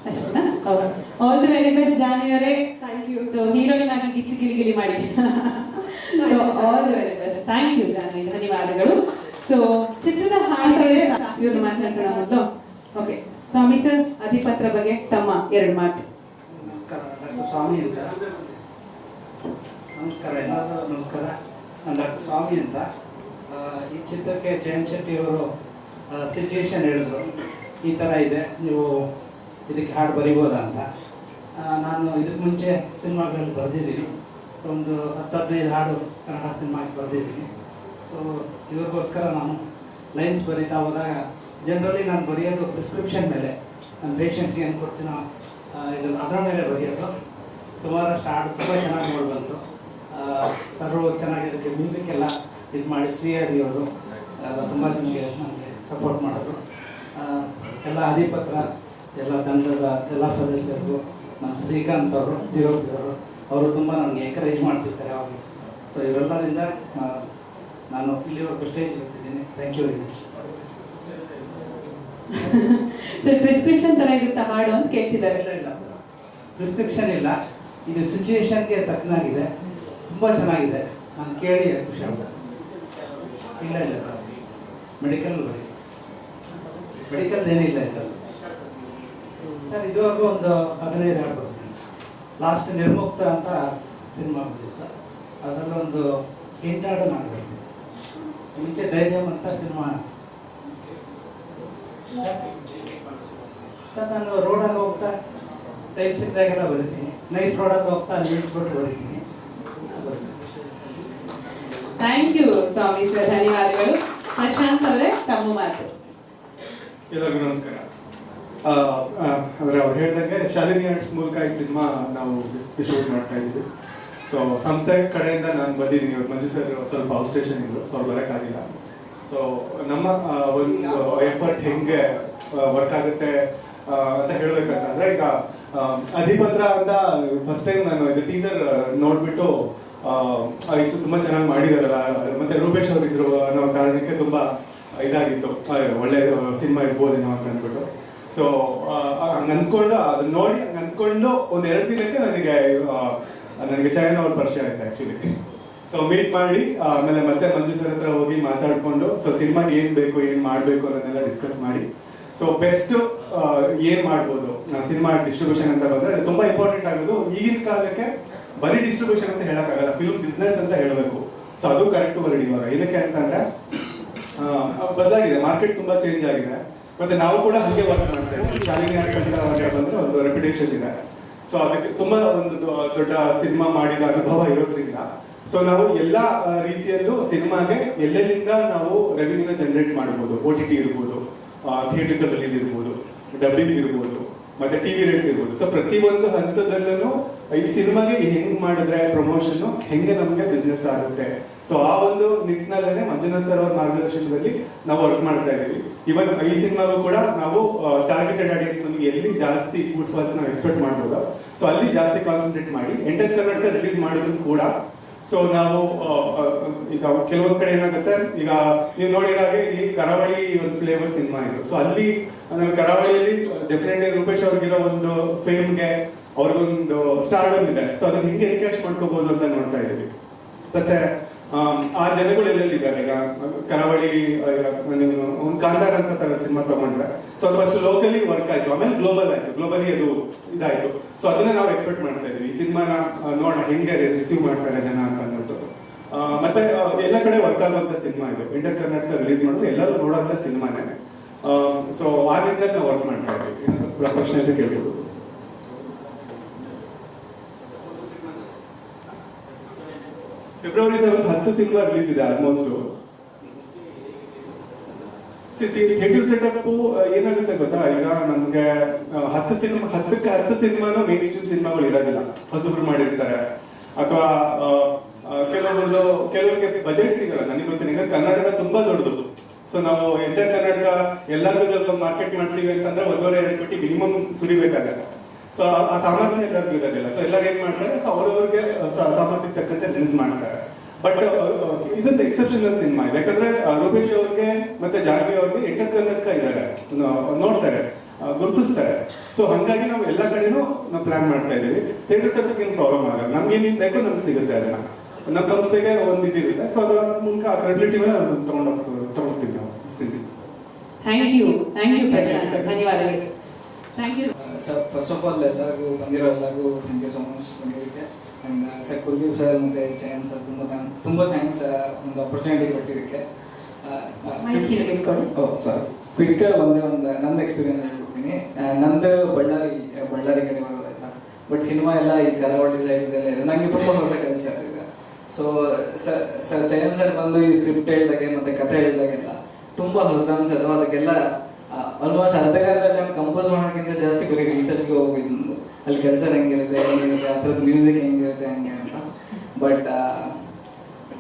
ಅಷ್ಟೇನಾ? Okay all the very best Jani ಅವರೇ. ಥ್ಯಾಂಕ್ ಯು ಸೊ ಹೀರೋಯಿನ್ ಆಗಿ ಕಿಚ್ಚು ಗಿಲಿ ಗಿಲಿ ಮಾಡಿ so all the very best thank you ಧನ್ಯವಾದಗಳು. ಸೊ ಚಿತ್ರದ ಹಾಡಿಗೆ ಇವ್ರನ್ನ ಮಾತನಾಡ್ಸೋಣ ಮೊದಲು. ಓಕೆ ಸ್ವಾಮಿ ಸರ್ ಅಧಿಪತ್ರ ಬಗ್ಗೆ ತಮ್ಮ ಎರಡು ಮಾತು. ನಮಸ್ಕಾರ. ಸ್ವಾಮಿ ಅಂತ. ನಮಸ್ಕಾರ. ನಮಸ್ಕಾರ. ಡಾಕ್ಟರ್ ಸ್ವಾಮಿ ಅಂತ. ಈ ಚಿತ್ರಕ್ಕೆ ಜಯಂತ್ ಶೆಟ್ಟಿ ಅವರು ಸಿಚುವೇಶನ್ ಹೇಳಿದ್ರು. ಈ ಥರ ಇದೆ, ನೀವು ಇದಕ್ಕೆ ಹಾಡು ಬರಿಬೋದಾ ಅಂತ. ನಾನು ಇದಕ್ಕೆ ಮುಂಚೆ ಸಿನಿಮಾಗಳಲ್ಲಿ ಬರೆದಿದ್ದೀನಿ. ಸೊ, ಒಂದು ಹತ್ತು ಹದಿನೈದು ಹಾಡು ಕನ್ನಡ ಸಿನಿಮಾಗೆ ಬರೆದಿದ್ದೀನಿ. ಸೊ, ಇವ್ರಿಗೋಸ್ಕರ ನಾನು ಲೈನ್ಸ್ ಬರೀತಾ ಹೋದಾಗ ಜನರಲಿ ನಾನು ಬರೆಯೋದು ಪ್ರಿಸ್ಕ್ರಿಪ್ಷನ್ ಮೇಲೆ. ನನ್ನ ಪೇಷಂಟ್ಸ್ಗೆ ಏನು ಕೊಡ್ತೀನೋ ಇದನ್ನು ಅದರ ಮೇಲೆ ಬರೆಯೋದು. ಸುಮಾರಷ್ಟು ಹಾಡು ತುಂಬ ಚೆನ್ನಾಗಿ ಬಂತು. ಸರು ಚೆನ್ನಾಗಿ ಇದಕ್ಕೆ ಮ್ಯೂಸಿಕ್ ಎಲ್ಲ ಇದು ಮಾಡಿ ಶ್ರೀಹರಿ ಅವರು ತುಂಬ ಚೆನ್ನಾಗಿ ನನಗೆ ಸಪೋರ್ಟ್ ಮಾಡಿದ್ರು. ಎಲ್ಲ ಅಧಿಪತ್ರ ಎಲ್ಲ ತಂಡದ ಎಲ್ಲ ಸದಸ್ಯರು ನಮ್ಮ ಶ್ರೀಕಾಂತ್ ಅವರು ಡಿ ಅವರು ಅವರು ತುಂಬ ನನಗೆ ಎಂಕರೇಜ್ ಮಾಡ್ತಿರ್ತಾರೆ ಅವರು ಸೊ ಇವೆಲ್ಲರಿಂದ ನಾನು ಇಲ್ಲಿವರೆಗೂ stage ಬರ್ತಿದ್ದೀನಿ thank you very much sir prescription ಥರ ಇರುತ್ತಾ ಹಾಡು ಅಂತ ಕೇಳ್ತಿದ್ದಾರೆ. ಇಲ್ಲ ಇಲ್ಲ ಸರ್ ಪ್ರಿಸ್ಕ್ರಿಪ್ಷನ್ ಇಲ್ಲ. ಇದು ಸಿಚುವೇಶನ್ಗೆ ತಕ್ಕನಾಗಿದೆ. ತುಂಬ ಚೆನ್ನಾಗಿದೆ. ನಾನು ಕೇಳಿ ಖುಷಿ ಆಗ್ತದೆ ಇಲ್ಲ ಇಲ್ಲ ಸರ್. ಮೆಡಿಕಲ್ ಬರೀ. ಮೆಡಿಕಲ್ ಏನಿಲ್ಲ ಇಲ್ಲ ಸರ್, ಇದುವರೆಗೂ ಒಂದು ಹದಿನೈದು ಬರ್ತೀನಿ ಲಾಸ್ಟ್ ನಿರ್ಮುಕ್ತ ಅಂತ ಸಿನಿಮಾ ಬಂದಿತ್ತು. ಅದರಲ್ಲೊಂದು ಒಂದು ನಾನು ಬರ್ತೀನಿ ಮುಂಚೆ ಧೈರ್ಯಂ ಅಂತ ಸಿನಿಮಾ. ಸರ್, ನಾನು ರೋಡಲ್ಲಿ ಹೋಗ್ತಾ, ಟೈಮ್ ಸಿಕ್ಕಿದಾಗೆಲ್ಲ ಬರೀತೀನಿ. ನೈಸ್ ರೋಡಲ್ಲಿ ಹೋಗ್ತಾ ನಿಲ್ಲಿಸ್ಬಿಟ್ಟು ಬರೀತೀನಿ. ಥ್ಯಾಂಕ್ ಯು ಸ್ವಾಮಿ ಸರ್ ಧನ್ಯವಾದಗಳು. ಪ್ರಶಾಂತ್ ಅವರೇ, ತಮ್ಮ ಮಾತು. ಎಲ್ಲರಿಗೂ ನಮಸ್ಕಾರ. ಅಂದರೆ ಅವ್ರು ಹೇಳ್ದಂಗೆ ಶಾಲಿನಿ ಆರ್ಟ್ಸ್ ಮೂಲಕ ಈ ಸಿನಿಮಾ ನಾವು ಡಿಸ್ಟ್ರಿಬ್ಯೂಟ್ ಮಾಡ್ತಾ ಇದ್ದೀವಿ. ಸೊ ಸಂಸ್ಥೆ ಕಡೆಯಿಂದ ನಾನು ಬಂದಿದ್ದೀನಿ. ಇವತ್ತು ಮಂಜು ಸರ್ ಸ್ವಲ್ಪ ಔಟ್ ಸ್ಟೇಷನ್ ಇದ್ರು ಸೊ ಅವ್ರು ಬರೋಕ್ಕಾಗಿಲ್ಲ. ಸೊ ನಮ್ಮ ಒಂದು ಎಫರ್ಟ್ ಹೆಂಗೆ ವರ್ಕ್ ಆಗುತ್ತೆ ಅಂತ ಹೇಳ್ಬೇಕಂತಂದ್ರೆ ಈಗ ಅಧಿಪತ್ರ ಅಂತ ಫಸ್ಟ್ ಟೈಮ್ ನಾನು ಇದು ಟೀಸರ್ ನೋಡ್ಬಿಟ್ಟು ಆ, ಇದು ತುಂಬಾ ಚೆನ್ನಾಗಿ ಮಾಡಿದಾರಲ್ಲ. ಮತ್ತೆ ರೂಪೇಶ್ ಅವರು ಇದ್ರು ಅನ್ನೋ ಕಾರಣಕ್ಕೆ ತುಂಬಾ ಇದಾಗಿತ್ತು. ಒಳ್ಳೆ ಸಿನಿಮಾ ಇರ್ಬೋದೇನೋ ಅಂತ ಅಂದ್ಬಿಟ್ಟು. ಸೊ ಹಂಗ ಅಂದ್ಕೊಂಡು ಅದನ್ನ ನೋಡಿ ಹಂಗ ಅಂದ್ಕೊಂಡು ಒಂದ್ ಎರಡು ದಿನಕ್ಕೆ ನನಗೆ ನನಗೆ ಚಯನ್ ಅವ್ರ ಪರಿಚಯ ಆಯ್ತು ಆಕ್ಚುಲಿ ಸೊ ಮೀಟ್ ಮಾಡಿ ಆಮೇಲೆ ಮತ್ತೆ ಮಂಜು ಸರ್ ಹತ್ರ ಹೋಗಿ ಮಾತಾಡ್ಕೊಂಡು ಸೊ ಸಿನಿಮಾಗೆ ಏನ್ ಬೇಕು ಏನ್ ಮಾಡ್ಬೇಕು ಅನ್ನೋದನ್ನೆಲ್ಲ ಡಿಸ್ಕಸ್ ಮಾಡಿ. ಸೊ ಬೆಸ್ಟ್ ಏನ್ ಮಾಡ್ಬೋದು? ಸಿನಿಮಾ ಡಿಸ್ಟ್ರಿಬ್ಯೂಷನ್ ಅಂತ ಬಂದ್ರೆ ತುಂಬಾ ಇಂಪಾರ್ಟೆಂಟ್ ಆಗೋದು. ಈಗಿನ ಕಾಲಕ್ಕೆ ಬರೀ ಡಿಸ್ಟ್ರಿಬ್ಯೂಷನ್ ಅಂತ ಹೇಳಕ್ಕಾಗಲ್ಲ ಫಿಲ್ಮ್ ಬಿಸ್ನೆಸ್ ಅಂತ ಹೇಳಬೇಕು. ಸೊ ಅದು ಕರೆಕ್ಟ್ ವರ್ಡ್ ಇವಾಗ. ಏನಕ್ಕೆ ಅಂತಂದ್ರೆ ಬದಲಾಗಿದೆ. ಮಾರ್ಕೆಟ್ ತುಂಬಾ ಚೇಂಜ್ ಆಗಿದೆ. ಮತ್ತೆ ನಾವು ಕೂಡ ಹಾಗೆ ವರ್ಕ್ ಮಾಡ್ತಾ ಇದ್ದೀವಿ. ಶಾಲಿನಿ ಅಂತ ಬಂದ್ರೆ ಒಂದು ರೆಪ್ಯುಟೇಷನ್ ಇದೆ. ಸೊ ಅದಕ್ಕೆ ತುಂಬಾ ಒಂದು ದೊಡ್ಡ ಸಿನಿಮಾ ಮಾಡಿದ ಅನುಭವ ಇರೋದ್ರಿಂದ. ಸೊ ನಾವು ಎಲ್ಲ ರೀತಿಯಲ್ಲೂ ಸಿನಿಮಾಗೆ ಎಲ್ಲೆಲ್ಲಿಂದ ನಾವು ರೆವಿನ್ಯೂನ ಜನರೇಟ್ ಮಾಡ್ಬೋದು. ಓ ಟಿ ಟಿ ಇರ್ಬೋದು ಥಿಯೇಟ್ರಿಕಲ್ ರಿಲೀಸ್ ಇರ್ಬೋದು ಡಬ್ಬಿಂಗ್ ಇರ್ಬೋದು, ಮತ್ತೆ ಟಿವಿ ರೇಟ್ಸ್ ಇರ್ಬೋದು. ಸೊ ಪ್ರತಿಯೊಂದು ಹಂತದಲ್ಲೂ ಈ ಸಿನಿಮಾಗೆ ಹೆಂಗ್ ಮಾಡಿದ್ರೆ ಪ್ರಮೋಷನ್ ಹೆಂಗೆ ನಮಗೆ ಬಿಸ್ನೆಸ್ ಆಗುತ್ತೆ. ಸೊ ಆ ಒಂದು ನಿಟ್ಟಿನಲ್ಲೇ ಮಂಜುನಾಥ್ ಸರ್ ಅವರ ಮಾರ್ಗದರ್ಶನದಲ್ಲಿ ನಾವು ವರ್ಕ್ ಮಾಡ್ತಾ ಇದೀವಿ ಇವನ್ ಈ ಸಿನಿಮಾಗೂ ಕೂಡ ನಾವು ಟಾರ್ಗೆಟೆಡ್ ಆಡಿಯನ್ಸ್ ನಮಗೆ ಎಲ್ಲಿ ಜಾಸ್ತಿ ಫುಡ್ ಫಾಲ್ಸ್ ನಾವು ಎಕ್ಸ್ಪೆಕ್ಟ್ ಮಾಡ್ಬೋದು. ಸೊ ಅಲ್ಲಿ ಜಾಸ್ತಿ ಕಾನ್ಸಂಟ್ರೇಟ್ ಮಾಡಿ ಎಂಟರ್ ಕರ್ನಾಟಕ ರಿಲೀಸ್ ಮಾಡಿದ್ರು ಕೂಡ. ಸೊ ನಾವು ಈಗ ಕೆಲವೊಂದ್ ಕಡೆ ಏನಾಗುತ್ತೆ, ಈಗ ನೀವು ನೋಡಿರಾಗೆ ಇಲ್ಲಿ ಕರಾವಳಿ ಒಂದು ಫ್ಲೇವರ್ ಸಿನಿಮಾ ಇದು. ಸೊ ಅಲ್ಲಿ ಕರಾವಳಿಯಲ್ಲಿ ಡೆಫಿನೆಟ್ಲಿ ರೂಪೇಶ್ ಅವ್ರಿಗಿರೋ ಒಂದು ಫೇಮ್ಗೆ ಅವ್ರಿಗೊಂದು ಸ್ಟಾರ್ಡಮ್ ಇದೆ. ಸೊ ಅದನ್ನ ಹಿಂಗೆ ಎನ್ಕ್ಯಾಶ್ ಮಾಡ್ಕೋಬಹುದು ಅಂತ ನೋಡ್ತಾ ಇದ್ದೀವಿ. ಮತ್ತೆ ಆ ಜನಗಳು ಎಲ್ಲೆಲ್ಲಿದ್ದಾರೆ ಈಗ, ಕರಾವಳಿ ಒಂದು ಕಾಂತಾರ ಅಂತ ತರ ಸಿನಿಮಾ ತಗೊಂಡ್ರೆ. ಸೊ ಫಸ್ಟ್ ಲೋಕಲಿ ವರ್ಕ್ ಆಯ್ತು. ಆಮೇಲೆ ಗ್ಲೋಬಲ್ ಆಯ್ತು. ಗ್ಲೋಬಲಿ ಅದು ಇದಾಯ್ತು. ಸೊ ಅದನ್ನ ನಾವು ಎಕ್ಸ್ಪೆಕ್ಟ್ ಮಾಡ್ತಾ ಇದೀವಿ ಈ ಸಿನಿಮಾನ ನೋಡೋಣ. ಹೆಂಗೆ ರಿಸೀವ್ ಮಾಡ್ತಾರೆ ಜನ ಅಂತ ಅಂದ್ಬಿಟ್ಟು. ಮತ್ತೆ ಎಲ್ಲ ಕಡೆ ವರ್ಕ್ ಆಗುವಂತ ಸಿನಿಮಾ ಇದು. ಇಂಟರ್ ಕರ್ನಾಟಕ ರಿಲೀಸ್ ಮಾಡಿದ್ರೆ ಎಲ್ಲರೂ ನೋಡುವಂತ ಸಿನಿಮಾನೇ. ಸೊ ಆ ನಿಟ್ಟಿನಲ್ಲಿ ನಾವು ವರ್ಕ್ ಮಾಡ್ತಾ ಏನಾದ್ರು ಪ್ರಶ್ನೆ ಕೇಳ್ಬೋದು ಫೆಬ್ರವರಿ ಸೆವೆಂತ್ ಹತ್ತು ಸಿನಿಮಾ ರಿಲೀಸ್ ಇದೆ ಆಲ್ಮೋಸ್ಟ್ ಥಿಯೇಟರ್ ಸೆಟಪ್ ಏನಾಗುತ್ತೆ ಗೊತ್ತಾ? ಈಗ ನಮ್ಗೆ ಆ, ಹತ್ತು ಸಿನಿಮಾ ಹತ್ತಕ್ಕೆ ಹತ್ತು ಸಿನಿಮಾನು ಮೇನ್ ಸ್ಟ್ರೀಮ್ ಸಿನಿಮಾಗಳು ಇರೋದಿಲ್ಲ. ಹೊಸಬ್ರು ಮಾಡಿರ್ತಾರೆ. ಅಥವಾ ಕೆಲವೊಂದು ಕೆಲವರಿಗೆ ಬಜೆಟ್ ಸಿಗಲ್ಲ. ನನಗೆ ಗೊತ್ತಿನ ಕರ್ನಾಟಕ ತುಂಬಾ ದೊಡ್ಡದು. ಸೊ ನಾವು ಎಂಟರ್ ಕರ್ನಾಟಕ ಎಲ್ಲರಿಗೂ ಮಾರ್ಕೆಟ್ ಮಾಡ್ತೀವಿ ಅಂತಂದ್ರೆ ಒಂದೂವರೆ ಎರಡು ಕೋಟಿ ಮಿನಿಮಮ್ ಸುರಿಬೇಕಾಗತ್ತೆ. ಸೊ ಆ ಸಾಮರ್ಥ್ಯ ಎಲ್ಲರಿಗೂ ಇರೋದಿಲ್ಲ. ಸೊ ಎಲ್ಲರೂ ಏನ್ ಮಾಡ್ತಾರೆ? ಸೊ ಅವ್ರವ್ರಿಗೆ ಸಾಮರ್ಥ್ಯಕ್ಕೆ ತಕ್ಕಂತೆ ಲೆನ್ಸ್ ಮಾಡ್ತಾರೆ. ಬಟ್ ಇದೊಂದು ಎಕ್ಸೆಪ್ಷನಲ್ ಸಿನಿಮಾ ಇದೆ ಯಾಕಂದ್ರೆ ರೂಪೇಶ್ ಅವ್ರಿಗೆ ಮತ್ತೆ ಜಾನ್ವಿ ಅವ್ರಿಗೆ ಎಂಟರ್ ಕರ್ನಾಟಕ ಇದ್ದಾರೆ ನೋಡ್ತಾರೆ ಗುರುತಿಸ್ತಾರೆ. ಸೊ ಹಂಗಾಗಿ ನಾವು ಎಲ್ಲ ಕಡೆನೂ ನಾವು ಪ್ಲಾನ್ ಮಾಡ್ತಾ ಇದೀವಿ ಥಿಯೇಟರ್ ಸರ್ಸಕ್ಕೆ ಏನು ಪ್ರಾಬ್ಲಮ್ ಆಗಲ್ಲ. ನಮ್ಗೆ ಏನೇನು ಬೇಕೋ ನಮ್ಗೆ ಸಿಗುತ್ತೆ ಅದನ್ನ. ನಮ್ಮ ಸಂಸ್ಥೆಗೆ ಒಂದು ಇದಿರುತ್ತೆ ಸೊ ಅದರ ಮೂಲಕ ಆ ಕ್ರೆಡಿಬಿಲಿಟಿ ಮೇಲೆ ತಗೊಂಡು ತಗೊಳ್ತೀವಿ ನಾವು. ಥ್ಯಾಂಕ್ ಯು ಥ್ಯಾಂಕ್ ಯು ಧನ್ಯವಾದಗಳು. Thank you sir first of all ಎಲ್ಲರಿಗೂ ಬಂದಿರೋ ಎಲ್ಲರಿಗೂ ಥ್ಯಾಂಕ್ ಯು ಸೊ ಮಚ್ ಬಂದಿದ್ದಕ್ಕೆ ಆ್ಯಂಡ್ ಸರ್ ಕುಲ್ದೀಪ್ ಸರ್ ಮತ್ತು ಚಯನ್ ಸರ್ ತುಂಬ ಥ್ಯಾಂಕ್ ತುಂಬ ಥ್ಯಾಂಕ್ಸ್ ಒಂದು ಆಪರ್ಚುನಿಟಿ ಕೊಟ್ಟಿದ್ದಕ್ಕೆ. ಓ ಸರ್ ಕ್ವಿಕ್ ಒಂದೇ ಒಂದು ನಂದು ಎಕ್ಸ್ಪೀರಿಯನ್ಸ್ ಹೇಳ್ಬಿಡ್ತೀನಿ ನಂದು ಬಳ್ಳಾರಿ ಬಳ್ಳಾರಿ ಕಡೆ ಬರೋದಾಯ್ತಾ ಬಟ್ ಸಿನಿಮಾ ಎಲ್ಲ ಈ ಕರಾವಳಿ ಸೈಡ್ ಇದೆಲ್ಲ ಇದೆ. ನನಗೆ ತುಂಬ ಹೊಸ ಕಲ್ಚರ್ ಇದೆ so sir sir Chayan sir ಬಂದು ಈ ಸ್ಕ್ರಿಪ್ಟ್ ಹೇಳಿದಾಗೆ ಮತ್ತೆ ಕಥೆ ಹೇಳಿದಾಗೆಲ್ಲ ತುಂಬ ಹೊಸದು ಅದು ಅದಕ್ಕೆಲ್ಲ ಆಲ್ಮೋಸ್ಟ್ ಅರ್ಧಗರ್ಧ ಟೈಮ್ ಕಂಪೋಸ್ ಮಾಡೋಕ್ಕಿಂತ ಜಾಸ್ತಿ ಬರೀ ರಿಸರ್ಚ್ಗೆ ಹೋಗಿದ್ದು. ಅಲ್ಲಿ ಕಲ್ಚರ್ ಹೆಂಗಿರುತ್ತೆ ಹೆಂಗಿರುತ್ತೆ ಆ ಥರದ್ದು ಮ್ಯೂಸಿಕ್ ಹೆಂಗಿರುತ್ತೆ ಹಂಗೆ ಅಂತ. ಬಟ್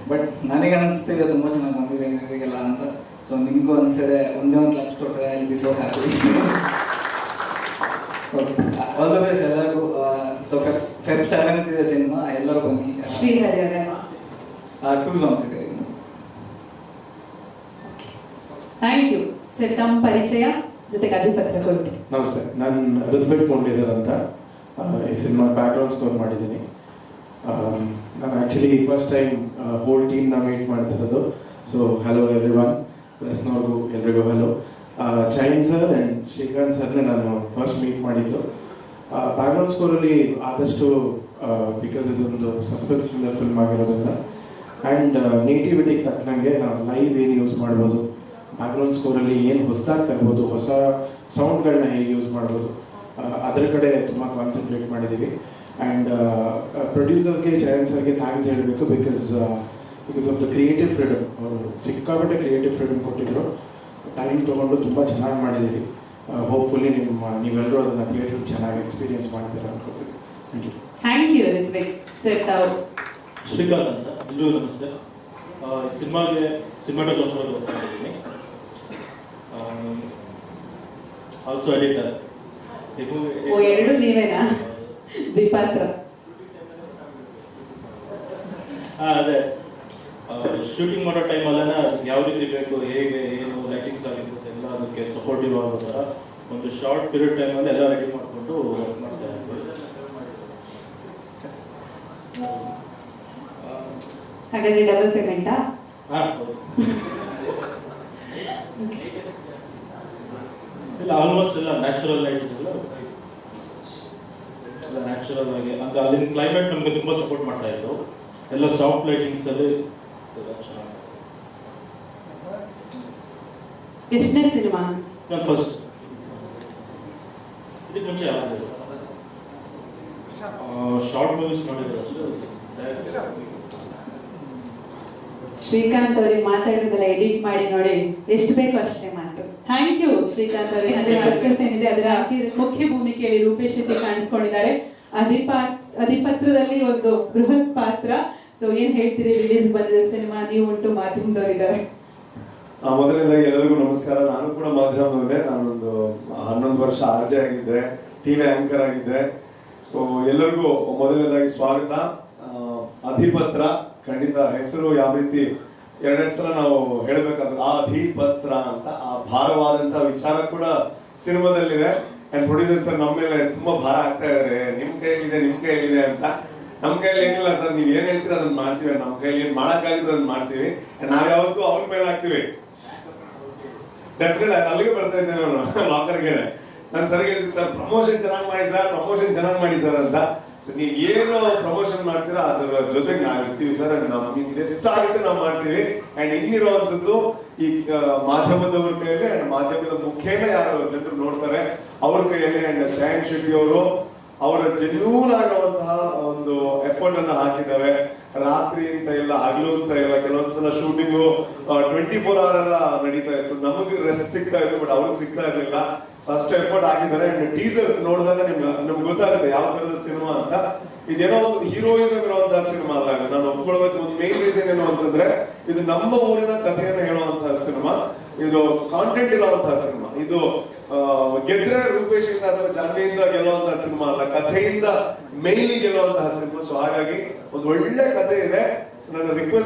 ಬಟ್ ನನಗೆ ಅನಿಸ್ತಿದೆ ತುಂಬ ಚೆನ್ನಾಗಿ ಬಂದಿದೆ ಮ್ಯೂಸಿಕ್ ಎಲ್ಲ ಅಂತ. ಸೊ ನಿಮಗೂ ಅನಿಸಿದ್ರೆ ಒಂದೇ ಒಂದು ಕ್ಲಾಸ್ ಕೊಟ್ಟರೆ ಇಲ್ಲಿ be so happy all the best ಎಲ್ಲರಿಗೂ. ಸೊ ಫೆಬ್ ಫೆಬ್ ಸೆವೆಂತ್ ಇದೆ ಸಿನಿಮಾ ಎಲ್ಲರೂ ಬನ್ನಿ. ಟೂ ಸಾಂಗ್ಸ್ ಇದೆ. ಥ್ಯಾಂಕ್ ಯು ಸರ್ ತಮ್ಮ ಪರಿಚಯ? ಜೊತೆಗೆ ಅಧಿಪತ್ರ ಕೊಡ್ತೀನಿ. ನಮಸ್ತೆ. ನಾನು ಋತ್ವಿಕ್ ಮೊಂಡಿದರ್ ಅಂತ. ಈ ಸಿನಿಮಾ ಬ್ಯಾಕ್ಗ್ರೌಂಡ್ ಸ್ಕೋರ್ ಮಾಡಿದ್ದೀನಿ. ನಾನು ಆ್ಯಕ್ಚುಲಿ ಫಸ್ಟ್ ಟೈಮ್ ಹೋಲ್ ಟೀಮ್ನ ಮೀಟ್ ಮಾಡ್ತಿರೋದು. ಸೊ ಹಲೋ ಎವ್ರಿ ಒನ್ ಪ್ರೆಸ್ನವ್ರಿಗೂ ಎಲ್ರಿಗೂ hello Chayan sir and Srikanth ಸರ್ನೇ ನಾನು ಫಸ್ಟ್ ಮೀಟ್ ಮಾಡಿದ್ದು. ಬ್ಯಾಕ್ಗ್ರೌಂಡ್ ಸ್ಕೋರಲ್ಲಿ ಆದಷ್ಟು ಬಿಕಾಸ್ ಇದೊಂದು ಸಸ್ಪೆನ್ಸ್ ಫಿಲ್ಮ್ ಆಗಿರೋದ್ರಿಂದ. ಆ್ಯಂಡ್ ನೇಟಿವಿಟಿಗೆ ತಕ್ಕಂಗೆ ನಾವು ಲೈವ್ ಏನು ಯೂಸ್ ಮಾಡ್ಬೋದು. ಬ್ಯಾಕ್ಗ್ರೌಂಡ್ ಸ್ಕೋರಲ್ಲಿ ಏನು ಹೊಸದಾಗಿ ತರ್ಬೋದು ಹೊಸ ಸೌಂಡ್ಗಳನ್ನ ಹೇಗೆ ಯೂಸ್ ಮಾಡ್ಬೋದು ಅದರ ಕಡೆ ತುಂಬ ಕಾನ್ಸಂಟ್ರೇಟ್ ಮಾಡಿದ್ದೀವಿ. ಆ್ಯಂಡ್ ಪ್ರೊಡ್ಯೂಸರ್ಗೆ ಜಯನ್ ಸರ್ಗೆ ಥ್ಯಾಂಕ್ಸ್ ಹೇಳಬೇಕು because because of the creative freedom ಅವರು ಸಿಕ್ಕಾಪಟ್ಟೆ ಕ್ರಿಯೇಟಿವ್ ಫ್ರೀಡಮ್ ಕೊಟ್ಟಿದ್ರು. ಟೈಮ್ ತೊಗೊಂಡು ತುಂಬ ಚೆನ್ನಾಗಿ ಮಾಡಿದ್ದೀವಿ. ಹೋಪ್ಫುಲ್ಲಿ ನಿಮ್ಮ ನೀವೆಲ್ಲರೂ ಅದನ್ನು ಥಿಯೇಟರ್ ಚೆನ್ನಾಗಿ ಎಕ್ಸ್ಪೀರಿಯನ್ಸ್ ಮಾಡ್ತೀರಾ ಅನ್ಕೋತೀವಿ thank you thank you Rithvik sir ತಾವು ಶ್ರೀಕಾಂತ್ ಅಂತ. ಎಲ್ರಿಗೂ ನಮಸ್ತೆ. ಆ, ಸಿನಿಮಾಗೆ ಸಿನಿಮಾಟೋಗ್ರಾಫರ್ ಆಲ್ಸೋ ಎಡಿಟರ್ ಓ ಎರಡು ನೀವೇನಾ? ದ್ವಿಪಾತ್ರ. ಅದೇ. ಶೂಟಿಂಗ್ ಮಾಡೋ ಅದಕ್ಕೆ ಯಾವ ರೀತಿ ಬೇಕು ಹೇಗೆ ಏನು ಲೈಟಿಂಗ್ಸ್ ಆಗಿರುತ್ತೆ ಎಲ್ಲ ಅದಕ್ಕೆ ಸಪೋರ್ಟಿವ್ ಆಗೋ ಥರ ಒಂದು ಶಾರ್ಟ್ ಪೀರಿಯಡ್ ಟೈಮಲ್ಲಿ ಎಲ್ಲ ರೆಡಿ ಮಾಡಿಕೊಂಡು ವರ್ಕ್ ಮಾಡ್ತಾ ಇದ್ವಿ ಹಾಗಾದ್ರೆ ಡಬಲ್ ಪೇಮೆಂಟಾ ಹಾ, ಇಲ್ಲ ಆಲ್ಮೋಸ್ಟ್ ಎಲ್ಲ ನ್ಯಾಚುರಲ್ ಲೈಟ್ ಇದೆಲ್ಲ ಎಲ್ಲ ನ್ಯಾಚುರಲ್ ಆಗಿ ಅಂದ್ರೆ ಅಲ್ಲಿನ ಕ್ಲೈಮೇಟ್ ನಮಗೆ ತುಂಬಾ ಸಪೋರ್ಟ್ ಮಾಡ್ತಾ ಇತ್ತು. ಎಲ್ಲ ಸಾಫ್ಟ್ ಲೈಟಿಂಗ್ಸ್ ಅಲ್ಲಿ ಎಷ್ಟನೇ ಸಿನಿಮಾ? ನಾನು ಫಸ್ಟ್ ಇದಕ್ಕೆ ಮುಂಚೆ ಯಾವುದು? ಶಾರ್ಟ್ ಮೂವೀಸ್ ಮಾಡಿದ್ರು ಅಷ್ಟೇ ಶ್ರೀಕಾಂತ್ ಅವರಿಗೆ ಮಾತಾಡಿದ್ದೆಲ್ಲ ಎಡಿಟ್ ಮಾಡಿ ನೋಡಿ ಎಷ್ಟು ಬೇಕು ಅಷ್ಟೇ ಮಾತು ಥ್ಯಾಂಕ್ ಯು ಶ್ರೀಕಾಂತ್ ಅವರಿಗೆ ಅದೇ ಸರ್ಕಸ್ ಏನಿದೆ ಅದರ ಮುಖ್ಯ ಭೂಮಿಕೆಯಲ್ಲಿ ರೂಪೇಶ್ ಶೆಟ್ಟಿ ಕಾಣಿಸ್ಕೊಂಡಿದ್ದಾರೆ. ಅಧಿಪಾ ಅಧಿಪತ್ರದಲ್ಲಿ ಒಂದು ಬೃಹತ್ ಪಾತ್ರ. ಸೊ ಏನ್ ಹೇಳ್ತೀರಿ ರಿಲೀಸ್ ಬಂದಿದೆ ಸಿನಿಮಾ ನೀವು ಉಂಟು ಮಾಧ್ಯಮದವರಿದ್ದಾರೆ. ಆ, ಮೊದಲನೇದಾಗಿ ಎಲ್ಲರಿಗೂ ನಮಸ್ಕಾರ. ನಾನು ಕೂಡ ಮಾಧ್ಯಮದವರೇ ನಾನೊಂದು ಹನ್ನೊಂದು ವರ್ಷ ಆಜೆ ಆಗಿದ್ದೆ ಟಿವಿ ಆಂಕರ್ ಆಗಿದ್ದೆ. ಸೊ ಎಲ್ಲರಿಗೂ ಮೊದಲನೇದಾಗಿ ಸ್ವಾಗತ. ಆ, ಅಧಿಪತ್ರ ಖಂಡಿತ ಹೆಸರು ಯಾವ ರೀತಿ ಎರಡೆರಡು ಸಲ ನಾವು ಹೇಳಬೇಕಾದ್ರೆ ಆ ಅಧಿಪತ್ರ ಅಂತ, ಆ ಭಾರವಾದಂತ ವಿಚಾರ ಕೂಡ ಸಿನಿಮಾದಲ್ಲಿದೆ. ಅಂಡ್ ಪ್ರೊಡ್ಯೂಸರ್ ಸರ್ ನಮ್ಮ ಮೇಲೆ ತುಂಬಾ ಭಾರ ಆಗ್ತಾ ಇದಾರೆ. ನಿಮ್ ಕೈಯಲ್ಲಿದೆ ನಿಮ್ ಕೈಯಲ್ಲಿದೆ ಅಂತ. ನಮ್ ಕೈಯಲ್ಲಿ ಏನಿಲ್ಲ ಸರ್, ನೀವ್ ಏನ್ ಹೇಳ್ತೀರ ಅದನ್ನ ಮಾಡ್ತೀವಿ. ನಮ್ ಕೈಯಲ್ಲಿ ಏನ್ ಆಗಿದ್ರೆ ಅದನ್ನ ಮಾಡ್ತೀವಿ. ನಾವ್ ಯಾವತ್ತೂ ಅವ್ರ ಮೇಲೆ ಹಾಕ್ತಿವಿ. ಡೆಫಿನೆಟ್ ಅಲ್ಲಿಗೆ ಬರ್ತಾ ಇದ್ದೇನೆ ನಾನು ಲಾಕರ್ಗೆ ನಾನು ಸರ್ ಹೇಳ್ತೀನಿ ಸರ್ ಪ್ರಮೋಷನ್ ಚೆನ್ನಾಗಿ ಮಾಡಿ ಸರ್ ಪ್ರಮೋಷನ್ ಚೆನ್ನಾಗಿ ಮಾಡಿ ಸರ್ ಅಂತ. ಸೊ ನೀವು ಏನು ಪ್ರಮೋಷನ್ ಮಾಡ್ತೀರಾ, ಅದರ ಜೊತೆಗೆ ನಾವು ಇರ್ತೀವಿ ಸರ್ ನಮ್ಗೆ ಎಷ್ಟು ಆಗುತ್ತೆ ನಾವು ಮಾಡ್ತೀವಿ. ಅಂಡ್ ಇನ್ನಿರುವಂತದ್ದು ಈ ಮಾಧ್ಯಮದವ್ರ ಕೈಯಲ್ಲಿ ಅಂಡ್ ಮಾಧ್ಯಮದ ಮುಖೇನ ಯಾರು ಜೊತೆ ನೋಡ್ತಾರೆ, ಅವ್ರ ಕೈಯಲ್ಲಿ. ಅಂಡ್ ಶ್ಯಾಮ್ ಶೆಟ್ಟಿ ಅವರು ಅವರ ಜೆನ್ಯೂನ್ ಆಗುವಂತಹ ಒಂದು ಎಫರ್ಟ್ ಅನ್ನ ಹಾಕಿದ್ದಾರೆ. ರಾತ್ರಿ ಅಂತ ಇಲ್ಲ ಹಗಲು ಅಂತ ಇಲ್ಲ ಕೆಲವೊಂದ್ಸಲ ಶೂಟಿಂಗು ಟ್ವೆಂಟಿ ಫೋರ್ ಅವರ್ ಎಲ್ಲ ನಡೀತಾ ಇತ್ತು. ನಮಗೆ ರೆಸ್ಟ್ ಸಿಗ್ತಾ ಇತ್ತು ಬಟ್ ಅವ್ರಿಗೆ ಸಿಗ್ತಾ ಇರಲಿಲ್ಲ. ಫಸ್ಟ್ ಎಫರ್ಟ್ ಹಾಕಿದ್ದಾರೆ. ಟೀಸರ್ ನೋಡಿದಾಗ ನಿಮ್ಗೆ, ನಮ್ಗೆ ಗೊತ್ತಾಗುತ್ತೆ ಯಾವ ತರದ ಸಿನಿಮಾ ಅಂತ. ಇದೇನೋ ಒಂದು ಹೀರೋಯಿಸಮ್ ಇರುವಂತಹ ಸಿನಿಮಾ ಅಲ್ಲ. ನಾನು ಒಪ್ಕೊಳ್ಳೋದಕ್ಕೆ ಒಂದು ಮೇನ್ ರೀಸನ್ ಏನು ಅಂತಂದ್ರೆ, ಇದು ನಮ್ಮ ಊರಿನ ಕಥೆಯನ್ನು ಹೇಳುವಂತಹ ಸಿನಿಮಾ ಇದು ಕಾಂಟೆಂಟ್ ಇರುವಂತಹ ಸಿನಿಮಾ ಇದು ಗೆದ್ರೆ ರೂಪೇಶ್ ಅಥವಾ ಜಾನ್ವಿಯಿಂದ ಗೆಲ್ಲುವಂತಹ ಸಿನಿಮಾ ಅಲ್ಲ, ಕಥೆಯಿಂದ ಮೇಲಿ ಗೆಲ್ಲುವಂತಹ ಸಿನಿಮಾ. ಸೊ ಹಾಗಾಗಿ ಒಂದು ಒಳ್ಳೆ ಕಥೆ ಇದೆ. ಸೊ ನನ್ನ ರಿಕ್ವೆಸ್ಟ್